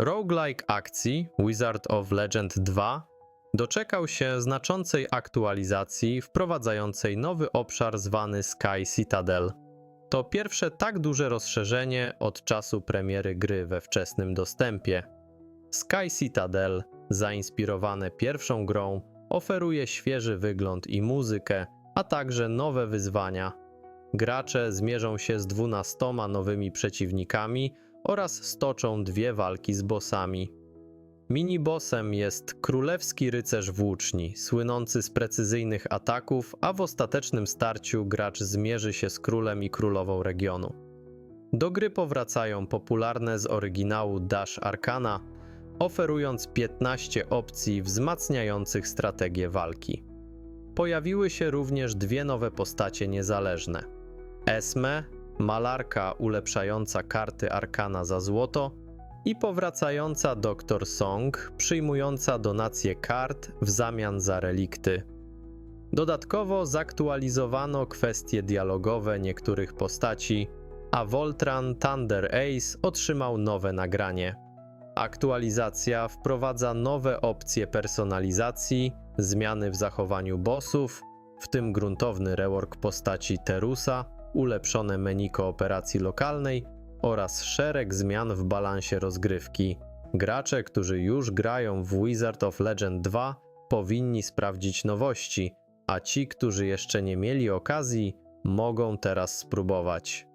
Roguelike akcji Wizard of Legend 2 doczekał się znaczącej aktualizacji wprowadzającej nowy obszar zwany Sky Citadel. To pierwsze tak duże rozszerzenie od czasu premiery gry we wczesnym dostępie. Sky Citadel, zainspirowane pierwszą grą, oferuje świeży wygląd i muzykę, a także nowe wyzwania. Gracze zmierzą się z dwunastoma nowymi przeciwnikami oraz stoczą dwie walki z bossami. Minibossem jest królewski rycerz włóczni, słynący z precyzyjnych ataków, a w ostatecznym starciu gracz zmierzy się z królem i królową regionu. Do gry powracają popularne z oryginału Dash Arcana, oferując 15 opcji wzmacniających strategię walki. Pojawiły się również dwie nowe postacie niezależne. Esme, malarka ulepszająca karty Arkana za złoto i powracająca Dr. Song, przyjmująca donacje kart w zamian za relikty. Dodatkowo zaktualizowano kwestie dialogowe niektórych postaci, a Voltran Thunder Ace otrzymał nowe nagranie. Aktualizacja wprowadza nowe opcje personalizacji, zmiany w zachowaniu bossów, w tym gruntowny rework postaci Terusa, ulepszone menu kooperacji lokalnej oraz szereg zmian w balansie rozgrywki. Gracze, którzy już grają w Wizard of Legend 2, powinni sprawdzić nowości, a ci, którzy jeszcze nie mieli okazji, mogą teraz spróbować.